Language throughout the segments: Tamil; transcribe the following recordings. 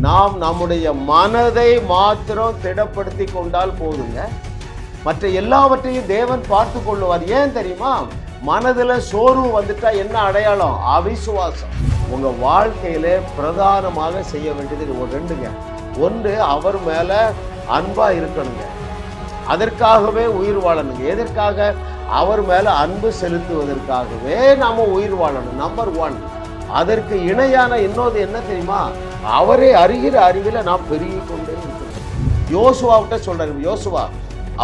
நாம் நம்முடைய மனதை மாத்திரம் திடப்படுத்தி கொண்டால் போதுங்க. மற்ற எல்லாவற்றையும் தேவன் பார்த்து கொள்ளுவார். ஏன் தெரியுமா? மனதில் சோர்வு வந்துட்டா என்ன அடையாளம்? அவிசுவாசம். உங்கள் வாழ்க்கையில் பிரதானமாக செய்ய வேண்டியது ஒரு ரெண்டுங்க. ஒன்று அவர் மேலே அன்பாக இருக்கணுங்க. அதற்காகவே உயிர் வாழணுங்க. எதற்காக? அவர் மேலே அன்பு செலுத்துவதற்காகவே நாம் உயிர் வாழணும். நம்பர் ஒன் அதற்கு இணையான இன்னொரு என்ன தெரியுமா? அவரே அறிகிற அறிவில் நாம் பெருகி கொண்டே இருக்கிறோம் யோசுவாவிட்ட சொல்றாரு யோசுவா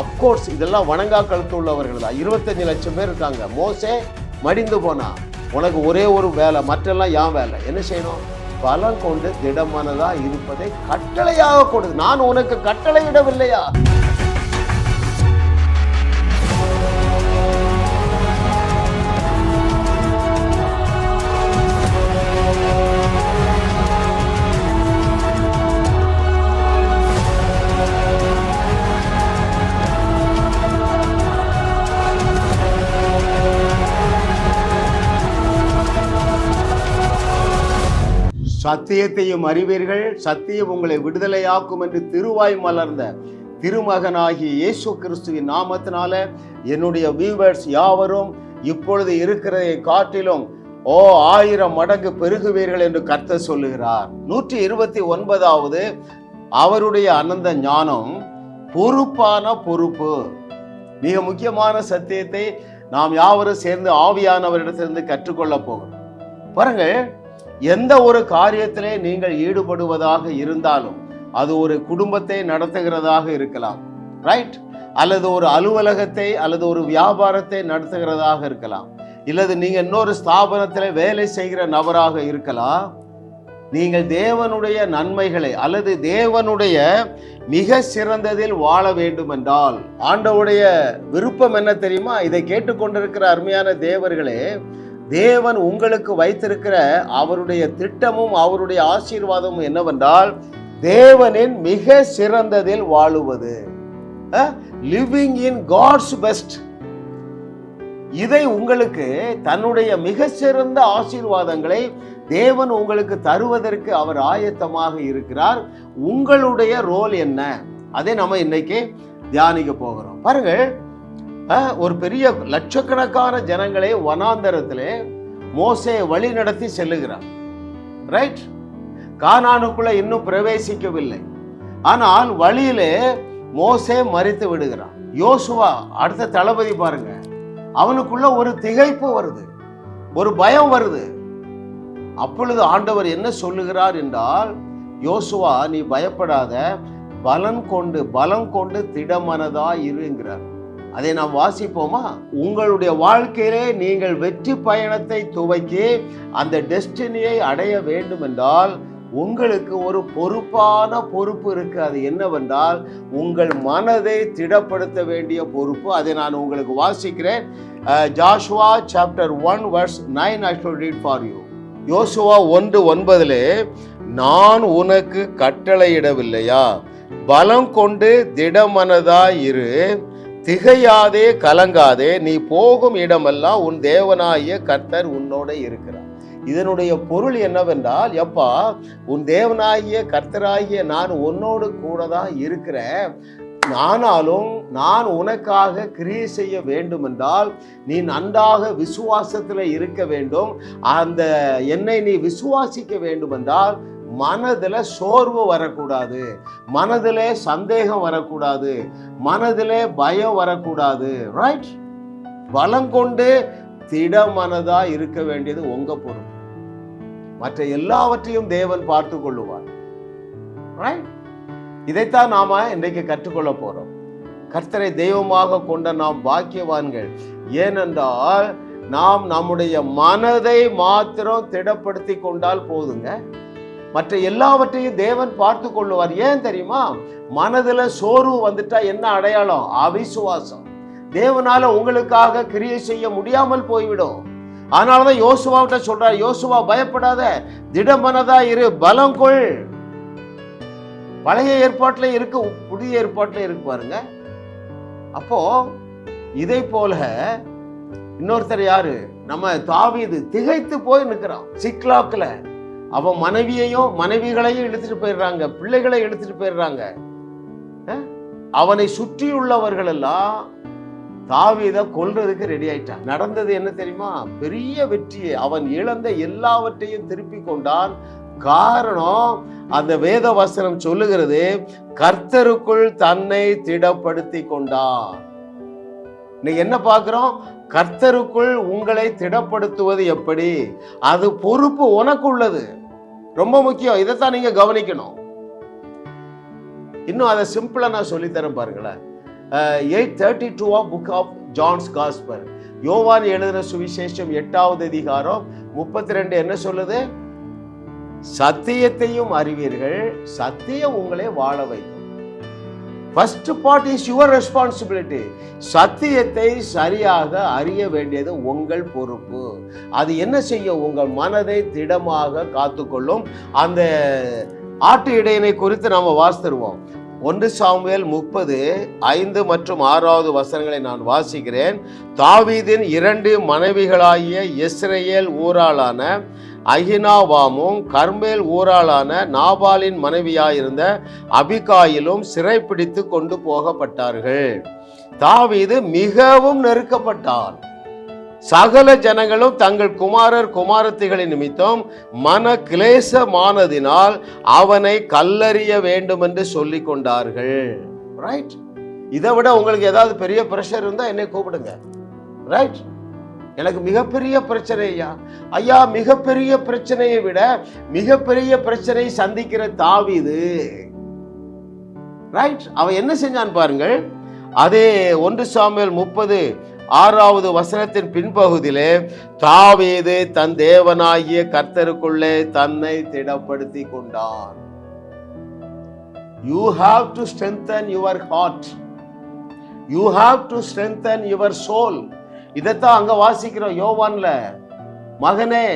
அப்கோர்ஸ் இதெல்லாம் வணங்கா கழுத்து உள்ளவர்கள் தான் இருபத்தஞ்சு லட்சம் பேர் இருக்காங்க. மோசே மடிந்து போனா உனக்கு ஒரே ஒரு வேலை மற்றெல்லாம் ஏன் வேலை. என்ன செய்யணும்? பலம் கொண்டு திடமானதா இருப்பதை கட்டளையாக கொடு. நான் உனக்கு கட்டளையிடவில்லையா? சத்தியத்தையும் அறிவீர்கள் சத்தியம் உங்களை விடுதலையாக்கும் என்று திருவாய் மலர்ந்த திருமகனாகிய இயேசு கிறிஸ்துவின் நாமத்தினால என்னுடைய வியூவர்ஸ் யாவரும் இப்பொழுது இருக்கிறதை காட்டிலும் ஓ ஆயிரம் மடங்கு பெருகுவீர்கள் என்று கர்த்த சொல்லுகிறார். நூற்றி இருபத்தி ஒன்பதாவது அவருடைய அனந்த ஞானம் பொறுப்பான பொறுப்பு. மிக முக்கியமான சத்தியத்தை நாம் யாவரும் சேர்ந்து ஆவியானவரிடத்திலிருந்து கற்றுக்கொள்ள போகிறோம். பாருங்கள் எந்த ஒரு காரியத்திலே நீங்கள் ஈடுபடுவதாக இருந்தாலும் அது ஒரு குடும்பத்தை நடத்துகிறதாக இருக்கலாம் ரைட் அல்லது ஒரு அலுவலகத்தை அல்லது ஒரு வியாபாரத்தை நடத்துகிறதாக இருக்கலாம். இல்லது நீங்க இன்னொரு ஸ்தாபனத்தில் வேலை செய்கிற நபராக இருக்கலாம். நீங்கள் தேவனுடைய நன்மைகளை அல்லது தேவனுடைய மிக சிறந்ததில் வாழ வேண்டும் என்றால் ஆண்டவுடைய விருப்பம் என்ன தெரியுமா? இதை கேட்டுக்கொண்டிருக்கிற அருமையான தேவர்களே தேவன் உங்களுக்கு வைத்திருக்கிற அவருடைய திட்டமும் அவருடைய ஆசீர்வாதமும் என்னவென்றால் தேவனின் மிக சிறந்ததில் வாழுவது. லிவிங் இன் காட்ஸ் பெஸ்ட் இதை உங்களுக்கு தன்னுடைய மிக சிறந்த ஆசீர்வாதங்களை தேவன் உங்களுக்கு தருவதற்கு அவர் ஆயத்தமாக இருக்கிறார். உங்களுடைய ரோல் என்ன? அதை நம்ம இன்னைக்கு தியானிக்க போகிறோம். பாருங்கள் ஒரு பெரிய லட்சக்கணக்கான ஜனங்களை வனாந்தரத்திலே மோசே வழி நடத்தி செல்லுகிறார். ரைட் கானானுக்குள்ள இன்னும் பிரவேசிக்கவில்லை. ஆனால் வழியிலே மோசே மறித்து விடுகிறான் யோசுவா அடுத்த தளபதி பாருங்க. அவனுக்குள்ள ஒரு திகைப்பு வருது. ஒரு பயம் வருது. அப்பொழுது ஆண்டவர் என்ன சொல்லுகிறார் என்றால் யோசுவா நீ பயப்படாத. பலன் கொண்டு பலம் கொண்டு திடமனதா இருங்கிறார். அதை நாம் வாசிப்போமா? உங்களுடைய வாழ்க்கையிலே நீங்கள் வெற்றி பயணத்தை துவக்கி அந்த டெஸ்டினியை அடைய வேண்டும் என்றால் உங்களுக்கு ஒரு பொறுப்பான பொறுப்பு இருக்கு. அது என்னவென்றால் உங்கள் மனதை திடப்படுத்த வேண்டிய பொறுப்பு. அதை நான் உங்களுக்கு வாசிக்கிறேன். Joshua chapter one verse nine I should read for you யோசுவா ஒன்று ஒன்பதிலே நான் உனக்கு கட்டளையிடவில்லையா? பலம் கொண்டு திடமனதாய் இரு. திகையாதே கலங்காதே நீ போகும் இடமெல்லாம் உன் தேவனாகிய கர்த்தர் உன்னோட இருக்கிறார். இதனுடைய பொருள் என்னவென்றால் எப்பா உன் தேவனாகிய கர்த்தராகிய நான் உன்னோடு கூட தான் இருக்கிறேன். ஆனாலும் நான் உனக்காக கிரியை செய்ய வேண்டும் என்றால் நீ நன்றாக விசுவாசத்தில் இருக்க வேண்டும். அந்த என்னை நீ விசுவாசிக்க வேண்டும் என்றால் மனதில் சோர்வு வரக்கூடாது. மனதிலே சந்தேகம் வரக்கூடாது. மனதிலே பயம் வரக்கூடாது. ரைட் பலம் கொண்டு திடமனதா இருக்க வேண்டியது உங்கள் பொறுப்பு. மற்ற எல்லாவற்றையும் தேவன் பார்த்து கொள்ளுவார். ரைட் இதைத்தான் நாம இன்றைக்கு கற்றுக்கொள்ள போறோம். கர்த்தரை தெய்வமாக கொண்ட நாம் பாக்கியவான்கள். ஏனென்றால் நாம் நம்முடைய மனதை மாத்திரம் திடப்படுத்தி கொண்டால் போதுங்க. மற்ற எல்லாவற்றையும் தேவன் பார்த்து கொள்ளுவார். ஏன் தெரியுமா? மனதில் சோர்வு வந்துட்டா என்ன அடையாளம்? அவிசுவாசம். தேவனால உங்களுக்காக கிரியை செய்ய முடியாமல் போய்விடும். அதனாலதான் யோசுவாவிட்ட சொல்றார் யோசுவா பயப்படாத. திடமனதா இரு பலம் கொள். பழைய ஏற்பாட்டில் இருக்கு புதிய ஏற்பாட்டில் இருக்கு பாருங்க. அப்போ இதை போல இன்னொருத்தர் யாரு? நம்ம தாவீது திகைத்து போய் நிற்கிறான் சிக்லாக்கில் அவன் மனைவியையும் மனைவிகளையும் இழுத்துட்டு போயிடுறாங்க. பிள்ளைகளை இழுத்துட்டு போயிடுறாங்க. அவனை சுற்றியுள்ளவர்கள் எல்லாம் தாவீதை கொல்றதுக்கு ரெடி ஆயிட்டான் நடந்தது என்ன தெரியுமா? பெரிய வெற்றியை. அவன் இழந்த எல்லாவற்றையும் திருப்பி கொண்டான். காரணம் அந்த வேத வசனம் சொல்லுகிறது கர்த்தருக்குள் தன்னை திடப்படுத்தி கொண்டான். நீ என்ன பார்க்கிறோம்? கர்த்தருக்குள் உங்களை திடப்படுத்துவது எப்படி? அது பொறுப்பு உனக்கு உள்ளது ரொம்ப முக்கியம். இதைத்தான் நீங்க கவனிக்கணும். இன்னும் அதை சிம்பிளா நான் சொல்லித்தரேன் பாருங்களேன். Eight thirty two of book of John's gospel யோவான் எழுதின சுவிசேஷம் எட்டாவது அதிகாரம் முப்பத்தி ரெண்டு என்ன சொல்லுது? சத்தியத்தையும் அறிவீர்கள் சத்தியம் உங்களை வாழ வைக்கும். First part is your responsibility சத்தியத்தை சரியாக அறிய வேண்டியது உங்கள் பொறுப்பு. அது என்ன செய்யும்? உங்கள் மனதை திடமாக காத்துக்கொள்ளும். அந்த ஆட்டு இடையினை குறித்து நாம வாசித்துருவோம். ஒன்று சாமுவேல் முப்பது ஐந்து மற்றும் ஆறாவது வசனங்களை நான் வாசிக்கிறேன். தாவீதின் இரண்டு மனைவிகளாகிய இஸ்ரேல் ஊராளான அகினாவாமும் கர்மேல் ஊராளான நாபாலின் மனைவியாயிருந்த அபிகாயிலும் சிறைப்பிடித்து கொண்டு போகப்பட்டார்கள். தாவீது மிகவும் நெருக்கப்பட்டான். சகல ஜனங்களும் தங்கள் குமாரர் குமாரத்திகளின் நிமித்தம் மன கிளேசமானதினால் அவனை கல்லறிய வேண்டும் என்று சொல்லி கொண்டார்கள். ரைட் இதை விட உங்களுக்கு ஏதாவது பெரிய பிரஷர் இருந்தால் என்னை கூப்பிடுங்க. ரைட் எனக்கு மிகப்பெரிய பிரச்சனை ஐயா. ஐயா மிகப்பெரிய பிரச்சனையை விட மிகப்பெரிய பிரச்சனை சந்திக்கிற தாவிது ரைட் அவன் என்ன செஞ்சான் பாருங்கள். அதே ஒன்று சாமியல் முப்பது ஆறாவது வசனத்தின் பின்பகுதியிலே தாவேது தன் தேவனாகிய கர்த்தருக்குள்ளே தன்னை திடப்படுத்தி கொண்டான். You have to strengthen your heart you have to strengthen your soul இதைத்தான் அங்க வாசிக்கிறோம் யோவான்ல. மகனே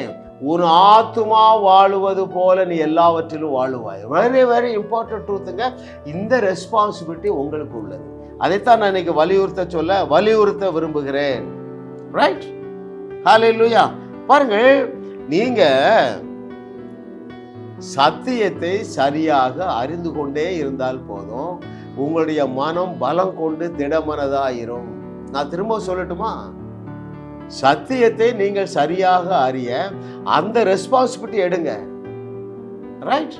உன் ஆத்துமா வாழுவது போல நீ எல்லாவற்றிலும் வாழுவாய். வெரி வெரி இம்பார்ட்டன்ட் ட்ரூத்துங்க இந்த ரெஸ்பான்சிபிலிட்டி உங்களுக்கு உள்ளது. அதைத்தான் நான் இன்னைக்கு வலியுறுத்த சொல்ல வலியுறுத்த விரும்புகிறேன். ரைட் ஹalleluya பாருங்கள் நீங்க சத்தியத்தை சரியாக அறிந்து கொண்டே இருந்தால் போதும். உங்களுடைய மனம் பலம் கொண்டு திடமனதாயிரும். நான் திரும்ப சொல்லட்டுமா? சத்தியத்தை நீங்கள் சரியாக அறிய அந்த ரெஸ்பான்சிபிலிட்டி எடுங்க. ரைட்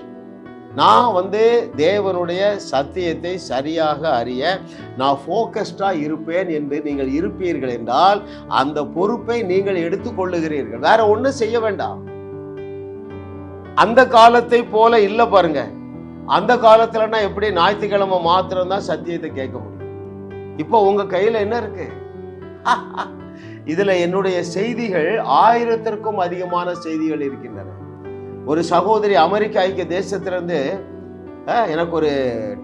நான் வந்து தேவனுடைய சத்தியத்தை சரியாக அறிய நான் ஃபோக்கஸ்டாக இருப்பேன் என்று நீங்கள் இருப்பீர்கள் என்றால் அந்த பொறுப்பை நீங்கள் எடுத்துக்கொள்ளுகிறீர்கள். வேற ஒன்றும் செய்ய வேண்டாம். அந்த காலத்தை போல இல்லை பாருங்க. அந்த காலத்துலன்னா எப்படி ஞாயிற்றுக்கிழமை மாத்திரம் தான் சத்தியத்தை கேட்க முடியும். இப்போ உங்க கையில என்ன இருக்கு? இதுல என்னுடைய செய்திகள் ஆயிரத்திற்கும் அதிகமான செய்திகள் இருக்கின்றன. ஒரு சகோதரி அமெரிக்க ஐக்கிய தேசத்திலேருந்து எனக்கு ஒரு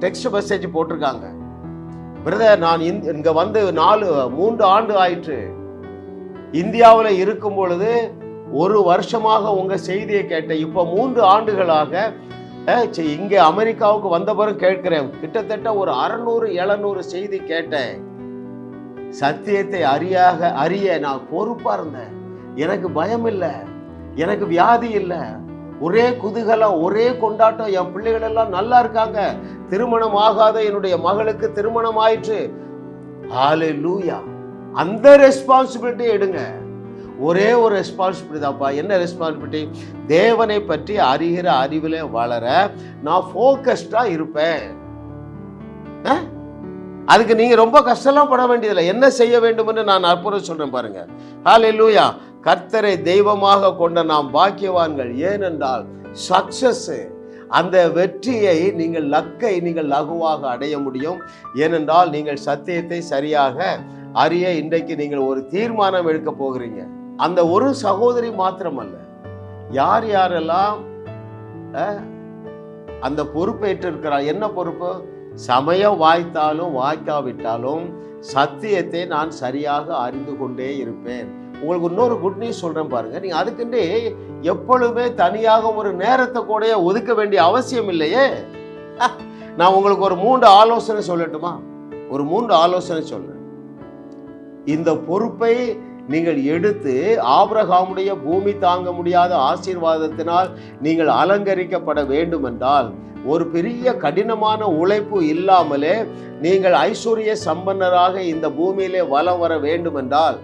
டெக்ஸ்ட் மெசேஜ் போட்டிருக்காங்க. பிரதர் நான் இங்கே வந்து நாலு மூன்று ஆண்டு ஆயிற்று. இந்தியாவில் இருக்கும் பொழுது ஒரு வருஷமாக உங்கள் செய்தியை கேட்டேன். இப்போ மூன்று ஆண்டுகளாக சரி, இங்கே அமெரிக்காவுக்கு வந்த பிறகு கேட்கிறேன். கிட்டத்தட்ட ஒரு அறநூறு எழுநூறு செய்தி கேட்டேன். சத்தியத்தை அறியாக அறிய நான் பொறுப்பாக இருந்தேன். எனக்கு பயம் இல்லை எனக்கு வியாதி இல்லை. ஒரே குதூகலம் ஒரே கொண்டாட்டம். என் பிள்ளைகள் எல்லாம் நல்லா இருக்காங்க. திருமணம் ஆகாத என்னுடைய மகளுக்கு திருமணம் ஆயிற்று. ஹalleluya அந்த ரெஸ்பான்சிபிலிட்டி எடுங்க. ஒரே ஒரு ரெஸ்பான்சிபிலிட்டி தான்ப்பா. என்ன ரெஸ்பான்சிபிலிட்டி தேவனை பற்றி அறிகிற அறிவிலே வளர நான் ஃபோக்கஸ்டாக இருப்பேன். அதுக்கு நீங்கள் ரொம்ப கஷ்டம்லாம் பட வேண்டியதில்லை. என்ன செய்ய வேண்டும் என்று நான் அற்புதம் பாருங்கள் ஹாலே லூயா கர்த்தரை தெய்வமாக கொண்ட நாம் பாக்கியவான்கள் ஏனென்றால் சக்சஸ் அந்த வெற்றியை நீங்கள் லக்கை நீங்கள் லகுவாக அடைய முடியும். ஏனென்றால் நீங்கள் சத்தியத்தை சரியாக அறிய இன்றைக்கு நீங்கள் ஒரு தீர்மானம் எடுக்க போகிறீங்க. அந்த ஒரு சகோதரி மாத்திரமல்ல. யார் யாரெல்லாம் அந்த பொறுப்பேற்று இருக்கிறார்? என்ன பொறுப்பு? சமயம் வாய்த்தாலும் வாய்க்காவிட்டாலும் சத்தியத்தை நான் சரியாக அறிந்து கொண்டே இருப்பேன். உங்களுக்கு இன்னொரு குட் நியூஸ் சொல்கிறேன் பாருங்க. நீங்கள் அதுக்குன்னே எப்பொழுதுமே தனியாக ஒரு நேரத்தை கூட ஒதுக்க வேண்டிய அவசியம் இல்லையே. நான் உங்களுக்கு ஒரு மூன்று ஆலோசனை சொல்லட்டுமா? ஒரு மூன்று ஆலோசனை சொல்கிறேன் இந்த பொறுப்பை நீங்கள் எடுத்து ஆபிரகாமுடைய பூமி தாங்க முடியாத ஆசீர்வாதத்தினால் நீங்கள் அலங்கரிக்கப்பட வேண்டும் என்றால் ஒரு பெரிய கடினமான உழைப்பு இல்லாமலே நீங்கள் ஐஸ்வர்ய சம்பன்னராக இந்த பூமியிலே வலம் வர வேண்டும் என்றால்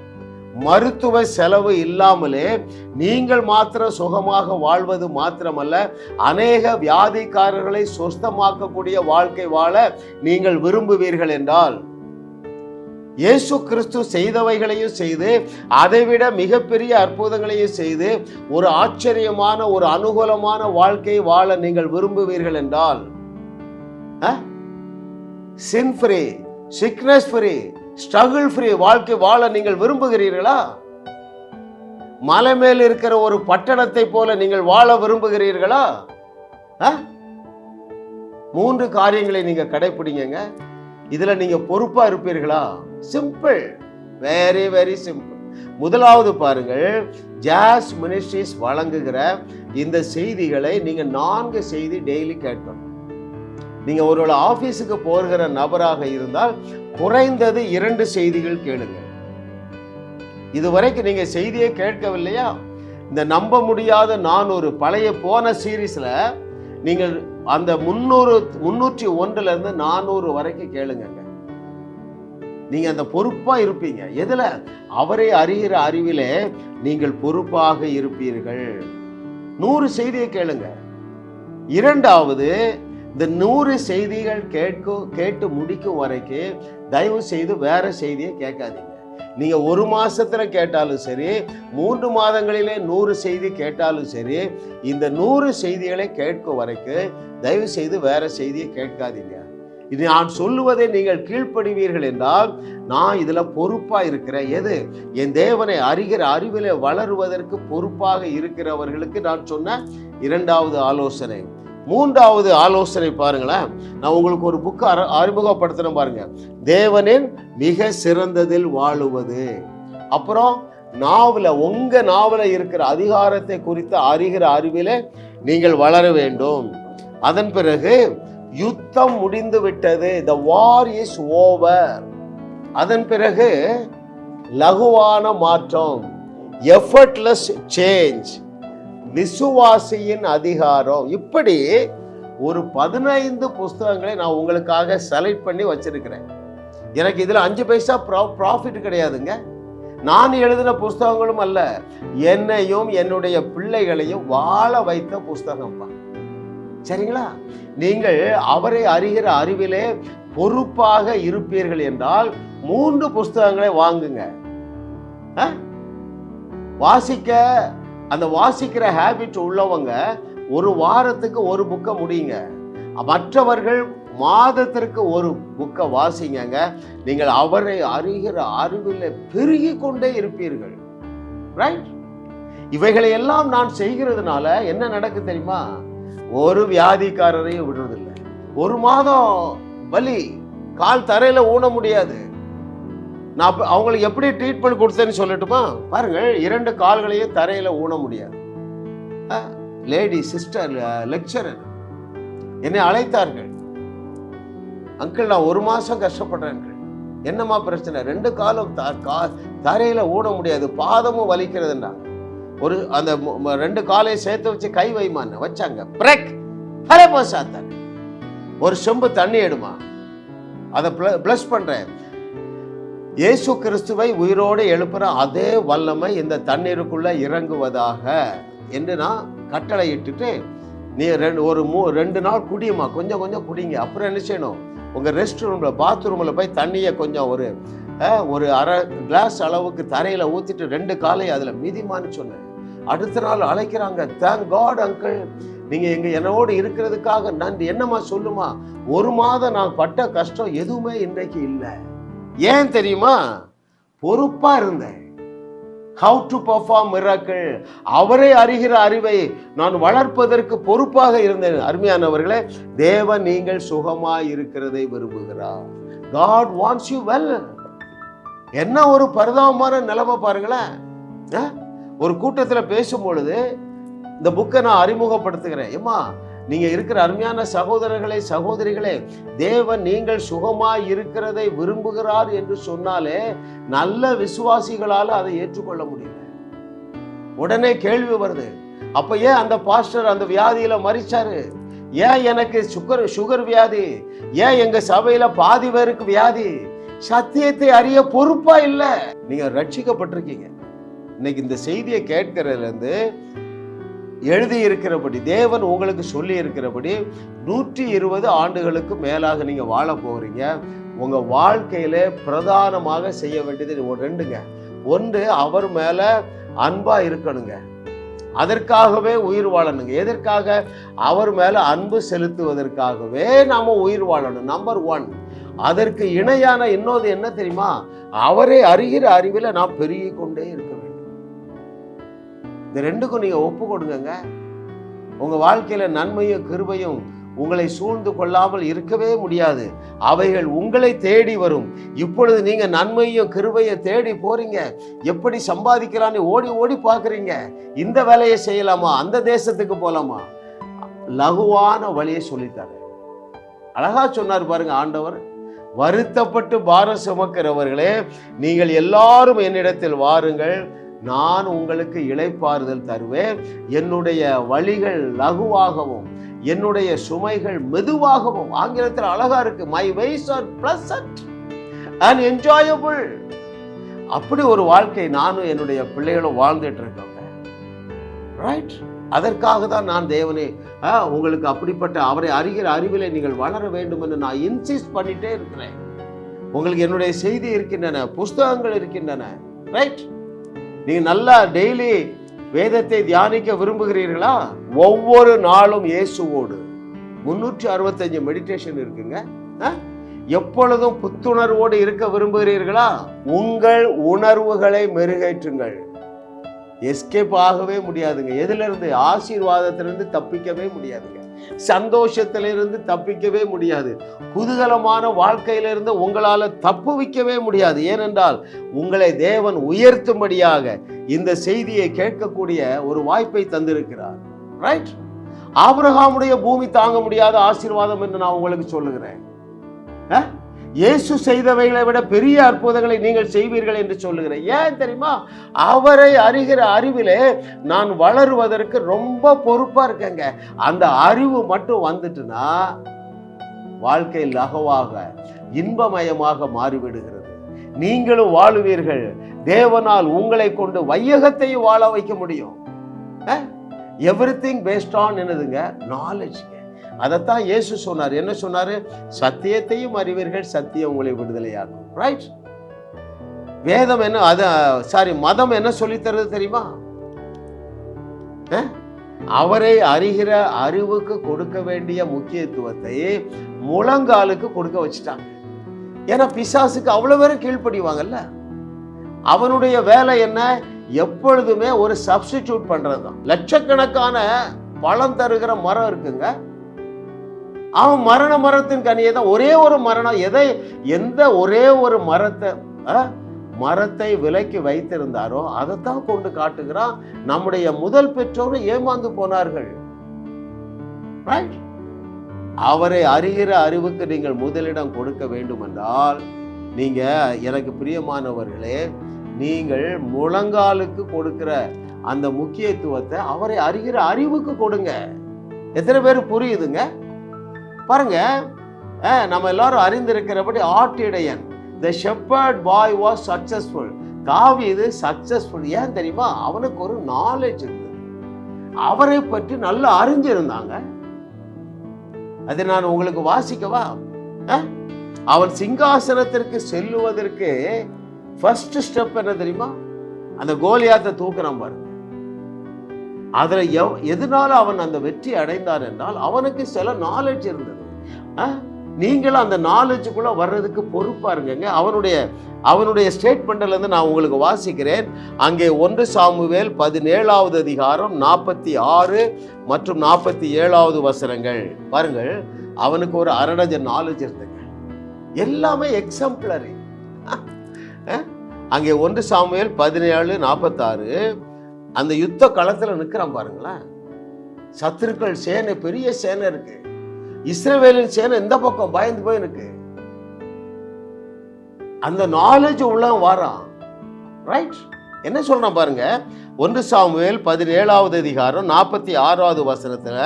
மருத்துவ செலவு இல்லாமலே நீங்கள் மாத்திரம் சுகமாக வாழ்வது மாத்திரமல்ல அநேக வியாதிக்காரர்களை சொஸ்தமாக்கக்கூடிய வாழ்க்கை வாழ நீங்கள் விரும்புவீர்கள் என்றால் இயேசு கிறிஸ்து செய்தவைகளையும் செய்து அதைவிட மிகப்பெரிய அற்புதங்களையும் செய்து ஒரு ஆச்சரியமான ஒரு அனுகூலமான வாழ்க்கை வாழ நீங்கள் விரும்புவீர்கள் என்றால் sin free sickness free struggle free வாழ்க்கை வாழ நீங்கள் விரும்புகிறீர்களா? மலை மேல் இருக்கிற ஒரு பட்டணத்தை போல நீங்கள் வாழ விரும்புகிறீர்களா? ஆ? மூன்று காரியங்களை நீங்க கடைபிடிங்க இதுல நீங்க பொறுப்பா இருப்பீர்களா? சிம்பிள். வெரி வெரி சிம்பிள் முதலாவது பாருங்கள். ஜாஸ் மினிஸ்ட்ரிஸ் வழங்குகிற இந்த செய்திகளை நீங்க நான்கு செய்தி டெய்லி கேட்கணும். நீங்க ஒருவேளை ஆபீஸுக்கு போகிற நபராக இருந்தால் குறைந்தது இரண்டு செய்திகள் கேளுங்க இதுவரைக்கும் நீங்க செய்தியை கேட்கவில்லையா? இந்த நம்ப முடியாத நானூறு பழைய போன சீரீஸ்ல நீங்கள் அந்த முன்னூறு முன்னூற்றி ஒன்றுல இருந்து நானூறு வரைக்கும் கேளுங்கங்க. நீங்க அந்த பொறுப்பா இருப்பீங்க. எதுல? அவரை அறிகிற அறிவிலே நீங்கள் பொறுப்பாக இருப்பீர்கள். நூறு செய்தியை கேளுங்க. இரண்டாவது இந்த நூறு செய்திகள் கேட்கும் கேட்டு முடிக்கும் வரைக்கும் தயவு செய்து வேற செய்தியை கேட்காதீங்க. நீங்க ஒரு மாசத்துல கேட்டாலும் சரி மூன்று மாதங்களிலே நூறு செய்தி கேட்டாலும் சரி இந்த நூறு செய்திகளை கேட்கும் வரைக்கும் தயவு செய்து வேற செய்தியை கேட்காதீங்க. இது நான் சொல்லுவதை நீங்கள் கீழ்ப்படுவீர்கள் என்றால் நான் இதில் பொறுப்பாக இருக்கிறேன். எது? என் தேவனை அறிகிற அறிவிலே வளருவதற்கு பொறுப்பாக இருக்கிறவர்களுக்கு நான் சொன்ன இரண்டாவது ஆலோசனை. மூன்றாவது ஆலோசனை பாருங்களேன். நான் உங்களுக்கு ஒரு புக்கு அறிமுகப்படுத்துறேன் பாருங்க. தேவனின் மிக சிறந்ததில் வாழுவது. அப்புறம் நாவல உங்க நாவல இருக்கிற அதிகாரத்தை குறித்த அறிகிற அறிவிலே நீங்கள் வளர வேண்டும். அதன் பிறகு யுத்தம் முடிந்து விட்டது. த வார் இஸ் ஓவர் அதன் பிறகு லகுவான மாற்றம். எஃபர்ட்லெஸ் சேஞ்ச் விசுவாசியின் அதிகாரம். இப்படி ஒரு பதினைந்து புஸ்தகங்களை நான் உங்களுக்காக செலக்ட் பண்ணி வச்சிருக்கிறேன். எனக்கு இதில் அஞ்சு பைசா ப்ராஃபிட் கிடையாதுங்க. நான் எழுதின புஸ்தகங்களும் அல்ல என்னையும் என்னுடைய பிள்ளைகளையும் வாழ வைத்த புஸ்தகம் சரிங்களா? நீங்கள் அவரை அறிகிற அறிவிலே பொறுப்பாக இருப்பீர்கள் என்றால் மூன்று புஸ்தகங்களை வாங்குங்க. ஆ? வாசிக்க அந்த வாசிக்கிற ஹேபிட் உள்ளவங்க ஒரு வாரத்துக்கு ஒரு புக்கை முடியுங்க. மற்றவர்கள் மாதத்திற்கு ஒரு புக்கை வாசிங்கங்க. நீங்கள் அவரை அறிகிற அறிவில் பெருகி கொண்டே இருப்பீர்கள். ரைட் இவைகளை எல்லாம் நான் செய்கிறதுனால என்ன நடக்கு தெரியுமா? ஒரு வியாதிக்காரரையும் விடுறதில்லை. ஒரு மாதம் வலி கால் தரையில ஊன முடியாது. நான் அவங்களுக்கு எப்படி ட்ரீட்மெண்ட் கொடுத்தேன்னு சொல்லட்டுமா? பாருங்கள் இரண்டு கால்களையும் தரையில் ஊன முடியாது. லேடி சிஸ்டர் லெக்சரர் என்னை அழைத்தார்கள். அங்கிள் நான் ஒரு மாதம் கஷ்டப்படுறேன் என்னம்மா பிரச்சனை? ரெண்டு காலும் த- கா- தரையில் ஊன முடியாது. பாதமும் வலிக்கிறதுன்னா. ஒரு அந்த ரெண்டு காலையும் சேர்த்து வச்சு கை வைமான வச்சாங்க. பிரேக் ஹரே போசாத்தாங்க ஒரு செம்பு தண்ணி எடுமா? அதை ப்ளஸ் பண்ணுறேன் இயேசு கிறிஸ்துவை உயிரோடு எழுப்புற அதே வல்லமை இந்த தண்ணீருக்குள்ள இறங்குவதாக என்று நான் கட்டளை இட்டுட்டு நீ ரெண்டு ஒரு மூ ரெண்டு நாள் குடியுமா கொஞ்சம் கொஞ்சம் குடிங்க. அப்புறம் என்ன செய்யணும்? உங்கள் ரெஸ்ட் ரூமில் பாத்ரூமில் போய் தண்ணியை கொஞ்சம் ஒரு ஒரு அரை கிளாஸ் அளவுக்கு தரையில் ஊற்றிட்டு ரெண்டு காலையும் அதில் மிதிமான்னு சொன்னேன். அடுத்த நாள் அழைக்கிறாங்க தேங்க் காட் அங்கிள் நீங்கள் எங்கள் என்னோடு இருக்கிறதுக்காக நன்றி. என்னம்மா சொல்லுமா? ஒரு மாதம் நான் பட்ட கஷ்டம் எதுவுமே இன்றைக்கு இல்லை. ஏன் தெரியுமா? பொறுப்பா இருந்தேன். ஹவு டு பர்ஃபார்ம் மிராக்கள் அவரை அறிகிற அறிவை நான் வளர்ப்பதற்கு பொறுப்பாக இருந்தேன். அருமையானவர்களே தேவன் நீங்கள் சுகமாய் இருக்கிறதை விரும்புகிறார். காட் வாண்ட்ஸ் யூ வெல் என்ன ஒரு பரிதாபமான நிலைமை பாருங்களேன். ஒரு கூட்டத்தில் பேசும் பொழுது இந்த புக்கை நான் அறிமுகப்படுத்துகிறேன். ஏம்மா நீங்க இருக்கிற அருமையான சகோதரர்களே சகோதரிகளே தேவன் நீங்கள் சுகமாய் இருக்கிறதை விரும்புகிறார் என்று சொன்னாலே நல்ல விசுவாசிகளால அதை ஏற்றுக்கொள்ள முடியல. உடனே கேள்வி வருது. அப்ப ஏன் அந்த பாஸ்டர் அந்த வியாதியில மறிச்சாரு ஏன் எனக்கு சுகர் சுகர் வியாதி? ஏன் எங்க சபையில பாதி பேருக்கு வியாதி? சத்தியத்தை அறிய பொறுப்பா இல்ல. நீங்க ரட்சிக்கப்பட்டிருக்கீங்க. இன்னைக்கு இந்த செய்தியை கேட்கறதுல இருந்து எழுதி இருக்கிறபடி தேவன் உங்களுக்கு சொல்லி இருக்கிறபடி நூற்றி இருபது ஆண்டுகளுக்கு மேலாக நீங்க வாழ போறீங்க உங்க வாழ்க்கையில பிரதானமாக செய்ய வேண்டியது ஒரு ரெண்டுங்க. ஒன்று அவர் மேல அன்பா இருக்கணுங்க. அதற்காகவே உயிர் வாழணுங்க. எதற்காக? அவர் மேல அன்பு செலுத்துவதற்காகவே நாம உயிர் வாழணும். நம்பர் ஒன் அதற்கு இணையான இன்னொரு என்ன தெரியுமா? அவரை அறிகிற அறிவில் நாம் பெருகி கொண்டே இருக்கணும் இந்த ரெண்டுக்கும் நீங்கள் ஒப்பு கொடுங்க உங்கள் வாழ்க்கையில் நன்மையும் கிருபையும் உங்களை சூழ்ந்து கொள்ளாமல் இருக்கவே முடியாது. அவைகள் உங்களை தேடி வரும். இப்பொழுது நீங்கள் நன்மையும் கிருபையும் தேடி போறீங்க. எப்படி சம்பாதிக்கலான்னு ஓடி ஓடி பார்க்குறீங்க. இந்த வேலையை செய்யலாமா? அந்த தேசத்துக்கு போகலாமா லகுவான வழியை சொல்லித்தாரு அழகா சொன்னார் பாருங்க ஆண்டவர். வருத்தப்பட்டு பாரம் சுமக்கிறவர்களே நீங்கள் எல்லாரும் என்னிடத்தில் வாருங்கள். நான் உங்களுக்கு இளைப்பாறுதல் தருவேன். என்னுடைய வழிகள் லகுவாகவும் என்னுடைய சுமைகள் மெதுவாகவும். ஆங்கிலத்தில் அழகா இருக்கு. My ways are pleasant and enjoyable அப்படி ஒரு வாழ்க்கை நானும் என்னுடைய பிள்ளைகளும் வாழ்ந்துட்டு இருக்கோங்க. ரைட் அதற்காக தான் நான் தேவனே ஆ, உங்களுக்கு அப்படிப்பட்ட அவரை அறிகிற அறிவிலே நீங்கள் வளர வேண்டும் என்று நான் இன்சிஸ்ட் பண்ணிட்டே இருக்கிறேன். உங்களுக்கு என்னுடைய செய்தி இருக்கின்றன புஸ்தகங்கள் இருக்கின்றன. ரைட் நீங்க நல்லா டெய்லி வேதத்தை தியானிக்க விரும்புகிறீர்களா? ஒவ்வொரு நாளும் இயேசுவோடு. முன்னூற்றி அறுபத்தஞ்சு மெடிடேஷன் இருக்குங்க. எப்பொழுதும் புத்துணர்வோடு இருக்க விரும்புகிறீர்களா? உங்கள் உணர்வுகளை மெருகேற்றுங்கள். எஸ்கேப் ஆகவே முடியாதுங்க. எதுல இருந்து ஆசீர்வாதத்திலிருந்து தப்பிக்கவே முடியாதுங்க. சந்தோஷத்திலிருந்து தப்பிக்கவே முடியாது. குதூகலமான வாழ்க்கையிலிருந்து உங்களால தப்புவிக்கவே முடியாது. ஏனென்றால் உங்களை தேவன் உயர்த்தும்படியாக இந்த செய்தியை கேட்கக்கூடிய ஒரு வாய்ப்பை தந்திருக்கிறார். ரைட் ஆபிரகாமுடைய பூமி தாங்க முடியாத ஆசீர்வாதம் என்று நான் உங்களுக்கு சொல்லுகிறேன். இயேசு செய்தவைகளை விட பெரிய அற்புதங்களை நீங்கள் செய்வீர்கள் என்று சொல்லுகிறேன். ஏன் தெரியுமா? அவரை அறிகிற அறிவிலே நான் வளருவதற்கு ரொம்ப பொறுப்பா இருக்கேங்க. அந்த அறிவு மட்டும் வந்துட்டுனா வாழ்க்கை லகவாக இன்பமயமாக மாறிவிடுகிறது. நீங்களும் வாழுவீர்கள். தேவனால் உங்களை கொண்டு வையகத்தையும் வாழ வைக்க முடியும். எவ்ரி திங் பேஸ்ட் ஆன் என்னதுங்க? நாலேஜ்ங்க அதைத்தான் இயேசு சொன்னார். என்ன சொன்னார்? சத்தியத்தையும் அறிவீர்கள் சத்தியம் உங்களை விடுதலையாகும் ரைட் வேதம் என்ன அது சாரி மதம் என்ன சொல்லித்தருது தெரியுமா? அவரை அறிகிற அறிவுக்கு கொடுக்க வேண்டிய முக்கியத்துவத்தை முழங்காலுக்கு கொடுக்க வச்சுட்டாங்க. ஏன்னா பிசாசுக்கு அவ்வளோ பேரும் கீழ்ப்படிவாங்கல்ல? அவனுடைய வேலை என்ன? எப்பொழுதுமே ஒரு சப்ஸ்டிடியூட் பண்ணுறது தான் லட்சக்கணக்கான பழம் தருகிற மரம் இருக்குங்க. அவன் மரண மரத்தின் கனியை தான் ஒரே ஒரு மரணம் எதை எந்த ஒரே ஒரு மரத்தை மரத்தை விலைக்கு வைத்திருந்தாரோ அதைத்தான் கொண்டு காட்டுகிறான். நம்முடைய முதல் பெற்றோரும் ஏமாந்து போனார்கள். அவரை அறிகிற அறிவுக்கு நீங்கள் முதலிடம் கொடுக்க வேண்டும் என்றால் நீங்க எனக்கு பிரியமானவர்களே நீங்கள் முழங்காலுக்கு கொடுக்கிற அந்த முக்கியத்துவத்தை அவரை அறிகிற அறிவுக்கு கொடுங்க. எத்தனை பேர் புரியுதுங்க? பாருங்க. நம்ம எல்லாரும் அறிந்திருக்கிறபடி ஆட்டிடையன் the shepherd boy was successful இது சக்சஸ்ஃபுல் ஏன் தெரியுமா? அவனுக்கு ஒரு நாலேஜ் இருந்தது அவரை பற்றி நல்லா அறிஞ்சிருந்தாங்க. அது நான் உங்களுக்கு வாசிக்கவா? அவன் சிங்காசனத்திற்கு செல்லுவதற்கு ஃபர்ஸ்ட் ஸ்டெப் என்ன தெரியுமா? அந்த கோலியாத்தை தூக்குறான் பாருங்க. அதுல எவ்- எதனால அவன் அந்த வெற்றி அடைந்தான் என்றால் அவனுக்கு சில நாலேஜ் இருந்தது. நீங்களும் அந்த நாலேஜுக்குள்ள வர்றதுக்கு பொறுப்பா இருங்கங்க. அவனுடைய அவனுடைய ஸ்டேட்மெண்ட்ல இருந்து நான் உங்களுக்கு வாசிக்கிறேன். அங்கே ஒன்று சாமுவேல் பதினேழாவது அதிகாரம் நாற்பத்தி ஆறு மற்றும் நாற்பத்தி ஏழாவது வசனங்கள். பாருங்கள் அவனுக்கு ஒரு அரடஜ நாலேஜ் இருந்துங்க எல்லாமே எக்ஸம்ப்ளரி அங்கே ஒன்று சாமுவேல் பதினேழு நாற்பத்தாறு. அந்த யுத்த களத்தில் நிற்கிறான் பாருங்களேன். சத்துருக்கள் சேனை பெரிய சேனை இருக்குது இஸ்ரேவேலின் சேனை எந்த பக்கம் பயந்து போய் இருக்கு அந்த நாலேஜ் உள்ள வாரான். ரைட் என்ன சொல்றான் பாருங்க? ஒன்று சாமுவேல் பதினேழாவது அதிகாரம் நாற்பத்தி ஆறாவது வசனத்துல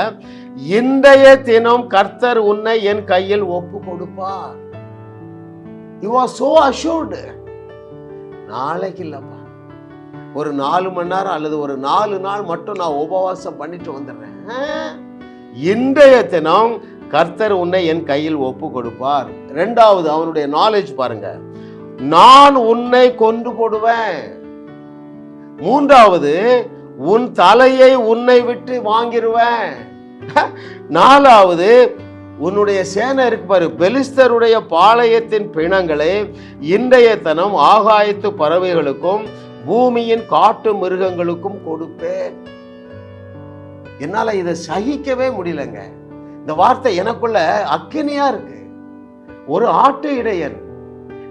இன்றைய தினம் கர்த்தர் உன்னை என் கையில் ஒப்பு கொடுப்பார் யூ ஆர் சோ அஷூர்டு நாளைக்கு இல்லப்பா. ஒரு நாலு மணி நேரம் அல்லது ஒரு நாலு நாள் மட்டும் நான் உபவாசம் பண்ணிட்டு வந்துடுறேன். இன்றைய தினம் கர்த்தர் உன்னை என் கையில் ஒப்பு கொடுப்பார் ரெண்டாவது அவனுடைய நாலேஜ் பாருங்க. நான் உன்னை கொண்டு போடுவேன். மூன்றாவது உன் தலையை உன்னை விட்டு வாங்கிடுவேன் நாலாவது உன்னுடைய சேனை இருக்கு பாரு பெலிஸ்தருடைய பாளையத்தின் பிணங்களை இன்றைய தனம் ஆகாயத்து பறவைகளுக்கும் பூமியின் காட்டு மிருகங்களுக்கும் கொடுப்பேன். என்னால இதை சகிக்கவே முடியலங்க. இந்த வார்த்தை எனக்குள்ள அக்கினியா இருக்கு. ஒரு ஆட்டு இடையன்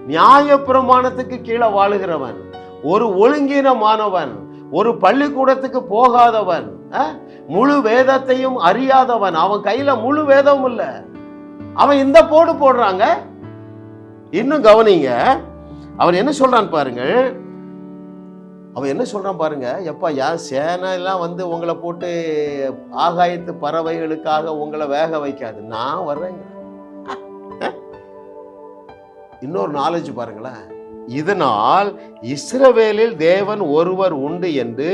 நியாய பிரமாணத்துக்கு கீழே வாழுகிறவன் ஒரு ஒழுங்கீனமானவன் ஒரு பள்ளிக்கூடத்துக்கு போகாதவன் முழு வேதத்தையும் அறியாதவன். அவன் கையில முழு வேதமும் இல்ல. அவன் இந்த போடு போடுறாங்க. இன்னும் கவனிங்க. அவர் என்ன சொல்றான் பாருங்கள். அவன் என்ன சொல்றான் பாருங்க? எப்பா யார் சேனல்லாம் வந்து உங்களை போட்டு ஆகாயத்து பறவைகளுக்காக உங்களை வேக வைக்காது. நான் வர்றேங்க. இன்னொரு நாலேஜ் பாருங்களேன். இதனால் இஸ்ரவேலில் தேவன் ஒருவர் உண்டு என்று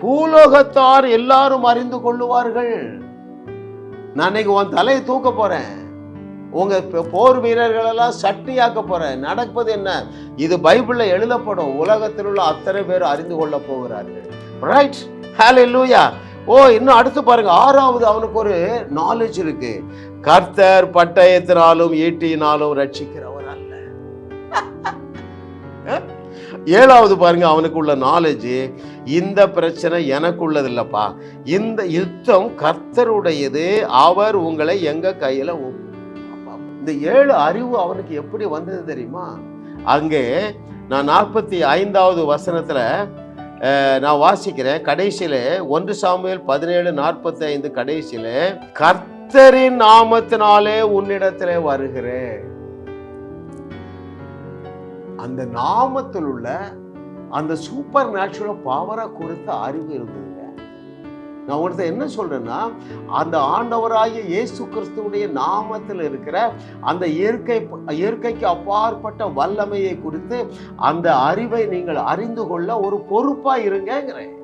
பூலோகத்தார் எல்லாரும் அறிந்து கொள்ளுவார்கள். நான் இன்னைக்கு உன் தலையை தூக்க போறேன். உங்கள் போர் வீரர்கள் எல்லாம் சட்டியாக்க போகிறேன் நடப்பது என்ன? இது பைபிளில் எழுதப்படும். உலகத்தில் உள்ள அத்தனை பேர் அறிந்து கொள்ள போகிறார்கள். ரைட் ஹalleluya ஓ இன்னும் அடுத்து பாருங்க. ஆறாவது அவனுக்கு ஒரு நாலேஜ் இருக்கு. கர்த்தர் பட்டயத்தினாலும் ஈட்டியினாலும் ரட்சிக்கிறவர் அல்ல. ஏழாவது பாருங்க அவனுக்கு உள்ள நாலேஜ் இந்த பிரச்சனை எனக்கு உள்ளதில்லப்பா. இந்த யுத்தம் கர்த்தருடையது. அவர் உங்களை எங்க கையில ஒப்பு- இந்த ஏழு அறிவு அவனுக்கு எப்படி வந்தது தெரியுமா? அங்கே நான் நாற்பத்தி ஐந்தாவது வசனத்தில் நான் வாசிக்கிறேன். கடைசியில் ஒன்று சாமியல் பதினேழு நாற்பத்தி ஐந்து கடைசியில் கர்த்தரின் நாமத்தினாலே உன்னிடத்தில் வருகிறேன். அந்த நாமத்தில் உள்ள அந்த சூப்பர் நேச்சுரல் பவரை குறித்த அறிவு இருந்தது. நான் உங்கள்கிட்ட என்ன சொல்றேன்னா அந்த ஆண்டவராகிய இயேசு கிறிஸ்துவுடைய நாமத்தில் இருக்கிற அந்த இயற்கை இயற்கைக்கு அப்பாற்பட்ட வல்லமையை குறித்து அந்த அறிவை நீங்கள் அறிந்து கொள்ள ஒரு பொறுப்பாக இருங்கிறேன்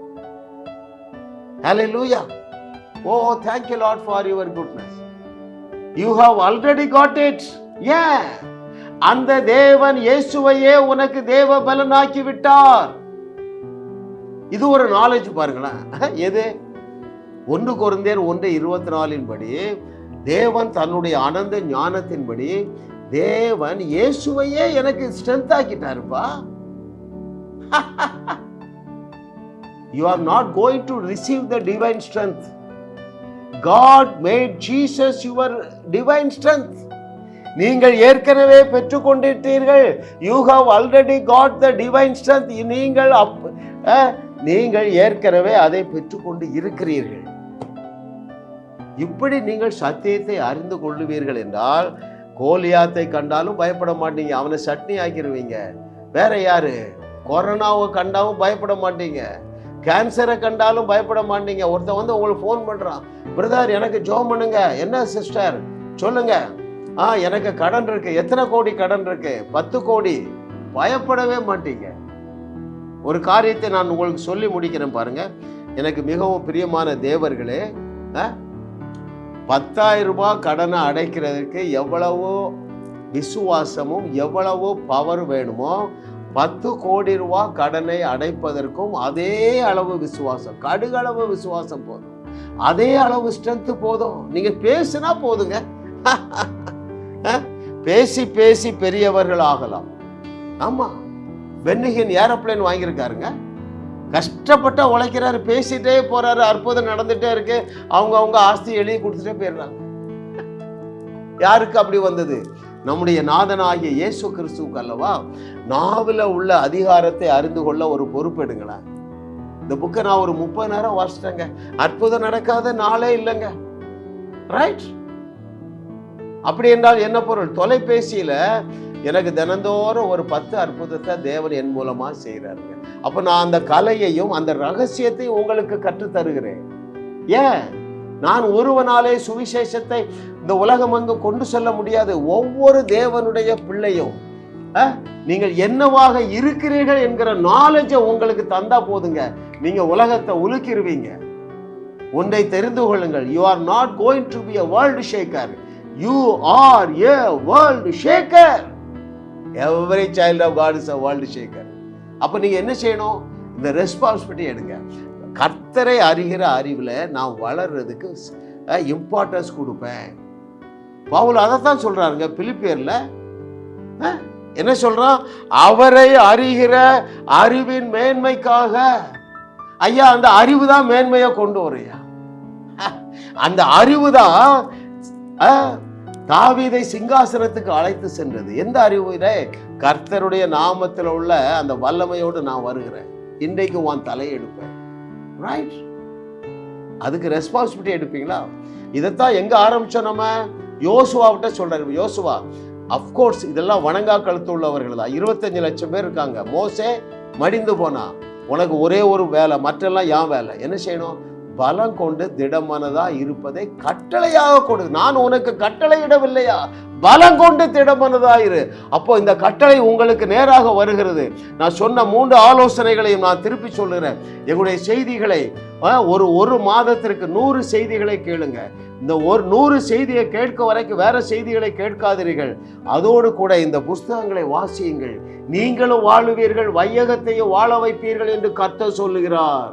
லூயா oh oh, thank lot for for your goodness you have already got it. Yeah. அந்த தேவன் இயேசுவையே உனக்கு தேவ பலனாக்கி விட்டார். இது ஒரு நாலேஜ் பாருங்களேன். எது? ஒன்று குருந்தேர் ஒன்று இருபத்தி நாலின்படி தேவன் தன்னுடைய அனந்த ஞானத்தின்படி தேவன் இயேசுவையே எனக்கு strength ஆக்கிட்டாருப்பா. You are not going to receive the divine strength God made Jesus your divine strength நீங்கள் ஏற்கனவே பெற்றுக்கொண்டிருக்கிறீர்கள் you have already got the divine strength நீங்கள் அப் நீங்கள் ஏற்கனவே அதை பெற்றுக்கொண்டு இருக்கிறீர்கள். இப்படி நீங்கள் சத்தியத்தை அறிந்து கொள்ளுவீர்கள் என்றால் கோலியாத்தை கண்டாலும் பயப்பட மாட்டீங்க அவனை சட்னி ஆக்கிடுவீங்க வேற யாரு? கொரோனாவை கண்டாலும் பயப்பட மாட்டீங்க. கேன்சரை கண்டாலும் பயப்பட மாட்டீங்க. ஒருத்தன் வந்து உங்களுக்கு ஃபோன் பண்ணுறான் பிரதர் எனக்கு ஜோ பண்ணுங்க. என்ன சிஸ்டர் சொல்லுங்க. ஆ எனக்கு கடன் இருக்கு. எத்தனை கோடி கடன் இருக்கு? பத்து கோடி. பயப்படவே மாட்டீங்க. ஒரு காரியத்தை நான் உங்களுக்கு சொல்லி முடிக்கிறேன் பாருங்க. எனக்கு மிகவும் பிரியமான தேவர்களே ஆ, பத்தாயிரம் ரூபாய் கடனை அடைக்கிறதுக்கு எவ்வளவோ விசுவாசமும் எவ்வளவோ பவர் வேணுமோ பத்து கோடி ரூபாய் கடனை அடைப்பதற்கும் அதே அளவு விசுவாசம். கடுகளவு விசுவாசம் போதும். அதே அளவு ஸ்ட்ரென்த்து போதும். நீங்கள் பேசினா போதுங்க. பேசி பேசி பெரியவர்கள் ஆகலாம். ஆமாம் வென்னிகின் ஏரோப்ளேன் வாங்கியிருக்காருங்க. கஷ்டப்பட்டு உழைக்கிறாரு பேசிட்டே போறாரு அற்புதம் நடந்துட்டே இருக்கு. அவங்க அவங்க ஆஸ்தி எழுதி கொடுத்துட்டே போயிடுறாங்க. யாருக்கு அப்படி வந்தது? நம்முடைய நாதனாகிய இயேசு கிறிஸ்துவுக்கு அல்லவா? நாவில் உள்ள அதிகாரத்தை அறிந்து கொள்ள ஒரு பொறுப்பு எடுங்களேன். இந்த புக்கை நான் ஒரு முப்பது நேரம் வாசிட்டேங்க அற்புதம் நடக்காத நாளே இல்லைங்க. ரைட் அப்படி என்றால் என்ன பொருள்? தொலைபேசியில எனக்கு தினந்தோறும் ஒரு பத்து அற்புதத்தை தேவன் என் மூலமா செய்கிறாருங்க அப்ப நான் அந்த கலையையும் அந்த ரகசியத்தையும் உங்களுக்கு கற்றுத் தருகிறேன் ஏன்? நான் ஒருவனாலே சுவிசேஷத்தை இந்த உலகம் அங்கு கொண்டு செல்ல முடியாது. ஒவ்வொரு தேவனுடைய பிள்ளையும் நீங்கள் என்னவாக இருக்கிறீர்கள் என்கிற நாலேஜை உங்களுக்கு தந்தா போதுங்க. நீங்க உலகத்தை உலுக்கிடுவீங்க ஒன்றை தெரிந்து கொள்ளுங்கள். You are not going to be a world shaker you are a world shaker every child of God is a world shaker அப்போ நீங்கள் என்ன செய்யணும்? இந்த ரெஸ்பான்சிபிலிட்டி எடுங்க. கர்த்தரை அறிகிற அறிவில் நான் வளர்றதுக்கு இம்பார்ட்டன்ஸ் கொடுப்பேன். பவுல் அதைத்தான் சொல்கிறாருங்க பிலிப்பியரில். என்ன சொல்கிறான் அவரை அறிகிற அறிவின் மேன்மைக்காக. ஐயா அந்த அறிவு தான் மேன்மையை கொண்டு வரையா? அந்த அறிவு தான் தாவீதை சிங்காசனத்துக்கு அழைத்து சென்றது. எந்த அறிவுரை கர்த்தருடைய நாமத்தில் உள்ள அந்த வல்லமையோடு நான் வருகிறேன். இன்றைக்கு உன் தலையெடுப்பேன் ரைட் அதுக்கு ரெஸ்பான்சிபிலிட்டி எடுப்பீங்களா? இதைத்தான் எங்க ஆரம்பிச்சோம் நம்ம? யோசுவாவிட்ட சொல்றாரு. யோசுவா அஃப்கோர்ஸ் இதெல்லாம் வணங்கா கழுத்து உள்ளவர்கள் தான். இருபத்தஞ்சு லட்சம் பேர் இருக்காங்க. மோசே மடிந்து போனா உனக்கு ஒரே ஒரு வேலை மற்றெல்லாம் யான் வேலை. என்ன செய்யணும்? பலம் கொண்டு திடமனதா இருப்பதை கட்டளையாக கொடு. நான் உனக்கு கட்டளையிடவில்லையா? பலம் கொண்டு திடமனதா இரு. அப்போ இந்த கட்டளை உங்களுக்கு நேராக வருகிறது. நான் சொன்ன மூன்று ஆலோசனைகளையும் நான் திருப்பி சொல்லுறேன். எங்களுடைய செய்திகளை ஒரு ஒரு மாதத்திற்கு நூறு செய்திகளை கேளுங்க. இந்த ஒரு நூறு செய்தியை கேட்க வரைக்கும் வேற செய்திகளை கேட்காதீர்கள். அதோடு கூட இந்த புஸ்தகங்களை வாசியுங்கள். நீங்களும் வாழுவீர்கள் வையகத்தையும் வாழ வைப்பீர்கள் என்று கர்த்தர் சொல்லுகிறார்.